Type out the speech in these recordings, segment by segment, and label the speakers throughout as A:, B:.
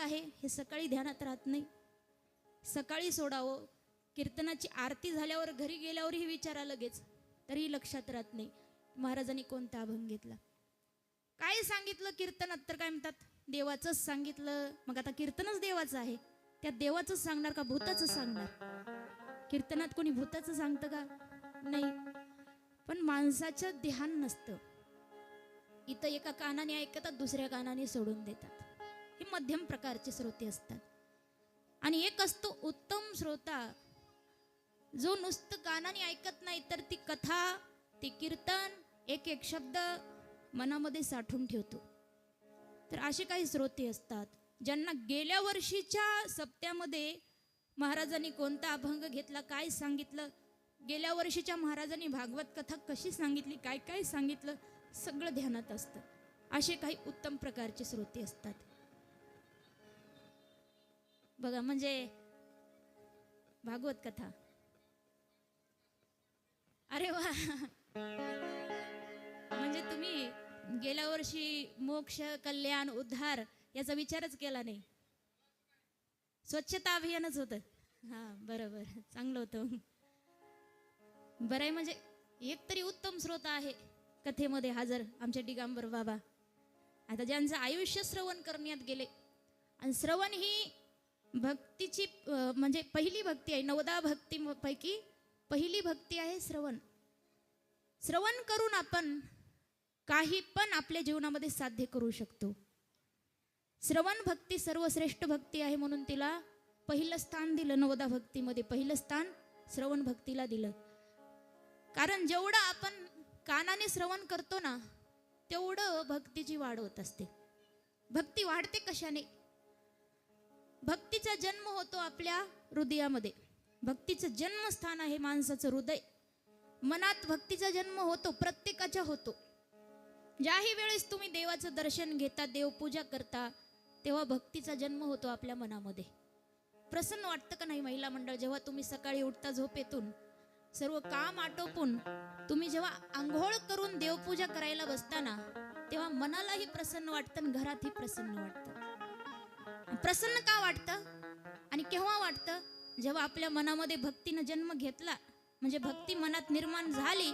A: आहे हे सकाळी ध्यानात राहत नाही. सकाळी सोडावं कीर्तनाची आरती झाल्यावर घरी गेल्यावरही विचारा लगेच तरी लक्षात राहत नाही. महाराजांनी कोणता अभंग घेतला? काय सांगितलं कीर्तनात तर काय म्हणतात? देवाचंच सांगितलं मग आता कीर्तनच देवाचं आहे. त्या देवाचंच सांगणार का भूताचं सांगणार? कीर्तनात कोणी भूताचं सांगतं का? नाही. पण माणसाचं ध्यान नसतं. इथं एका कानाने ऐकतात दुसऱ्या कानाने सोडून देतात. मध्यम प्रकारचे श्रोते असतात. आणि एक असतो उत्तम श्रोता जो नुसतं कानाने ऐकत नाही तर ती कथा ती कीर्तन एक एक शब्द मनामध्ये साठवून ठेवतो. तर असे काही श्रोते असतात ज्यांना गेल्या वर्षीच्या सप्त्यामध्ये महाराजांनी कोणता अभंग घेतला काय सांगितलं गेल्या वर्षीच्या महाराजांनी भागवत कथा कशी सांगितली काय काय सांगितलं सगळं ध्यानात असतं. असे काही उत्तम प्रकारचे श्रोते असतात. बघा म्हणजे भागवत कथा. अरे वा. म्हणजे तुम्ही गेल्या वर्षी मोक्ष कल्याण उद्धार याचा विचारच केला नाही. स्वच्छता अभियानच होतं. हा बरोबर. चांगलं होतं. बरं आहे म्हणजे एक तरी उत्तम स्रोत आहे कथेमध्ये हजर आमचे डिगांबर बाबा. आता ज्यांचं आयुष्य श्रवण करण्यात गेले आणि श्रवण ही भक्तीची म्हणजे पहिली भक्ती आहे नवदा भक्तीपैकी पहिली भक्ती आहे श्रवण. श्रवण करून आपण काही पण आपल्या जीवनामध्ये साध्य करू शकतो. श्रवण भक्ती सर्वश्रेष्ठ भक्ती आहे म्हणून तिला पहिलं स्थान दिलं नवदा भक्तीमध्ये पहिलं स्थान श्रवण भक्तीला दिलं. कारण जेवढं आपण कानाने श्रवण करतो ना तेवढं भक्तीची वाढ होत असते. भक्ती वाढते कशाने? भक्तीचा जन्म होतो आपल्या हृदयामध्ये. भक्तीचं जन्मस्थान आहे माणसाचं हृदय. मनात भक्तीचा जन्म होतो प्रत्येकाच्या होतो. ज्याही वेळेस तुम्ही देवाचं दर्शन घेता देवपूजा करता तेव्हा भक्तीचा जन्म होतो आपल्या मनामध्ये. प्रसन्न वाटतं का नाही महिला मंडळ जेव्हा तुम्ही सकाळी उठता झोपेतून सर्व काम आटोपून तुम्ही जेव्हा आंघोळ करून देवपूजा करायला बसताना तेव्हा मनालाही प्रसन्न वाटतं घरातही प्रसन्न वाटतं. प्रसन्न का वाटतं? आणि केव्हा वाटतं? जेव्हा आपल्या मनामध्ये भक्तीनं जन्म घेतला म्हणजे भक्ती मनात निर्माण झाली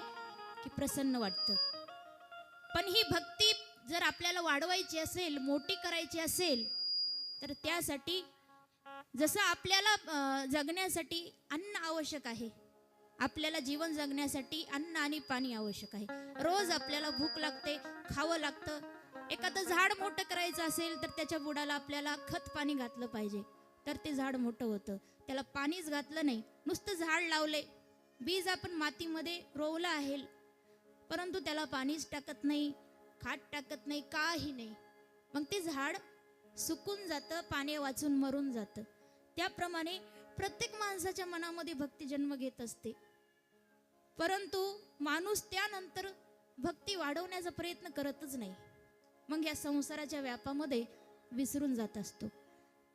A: की प्रसन्न वाटतं. पण ही भक्ती जर आपल्याला वाढवायची असेल मोठी करायची असेल तर त्यासाठी जसं आपल्याला जगण्यासाठी अन्न आवश्यक आहे आपल्याला जीवन जगण्यासाठी अन्न आणि पाणी आवश्यक आहे. रोज आपल्याला भूक लागते खावं लागतं. एखादं झाड मोठं करायचं असेल तर त्याच्या बुडाला आपल्याला खत पाणी घातलं पाहिजे. तर ते झाड मोठं होतं. त्याला पाणीच घातलं नाही. नुसतं झाड लावले. बीज आपण मातीमध्ये रोवलं आहे. परंतु त्याला पाणीच टाकत नाही खाट टाकत नाही काही नाही. मग ते झाड सुकून जातं पाणी वाचून मरून जातं. त्याप्रमाणे प्रत्येक माणसाच्या मनामध्ये भक्ती जन्म घेत असते. परंतु माणूस त्यानंतर भक्ती वाढवण्याचा प्रयत्न करतच नाही. मग या संसाराच्या व्यापामध्ये विसरून जात असतो.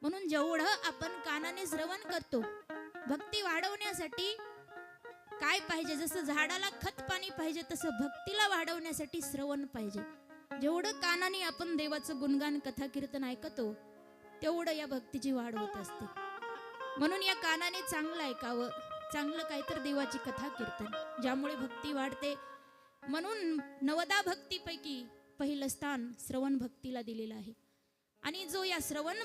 A: म्हणून जेवढं आपण कानाने श्रवण करतो भक्ती वाढवण्यासाठी काय पाहिजे? जसं झाडाला खत पाणी पाहिजे तसं भक्तीला वाढवण्यासाठी श्रवण पाहिजे. जेवढं कानाने आपण देवाचं गुणगान कथा कीर्तन ऐकतो तेवढं या भक्तीची वाढ होत असते. म्हणून या कानाने चांगलं ऐकावं चांगलं काय तर देवाची कथा कीर्तन ज्यामुळे भक्ती वाढते. म्हणून नवदा भक्तीपैकी पहिलं स्थान श्रवण भक्तीला दिलेलं आहे. आणि जो या श्रवण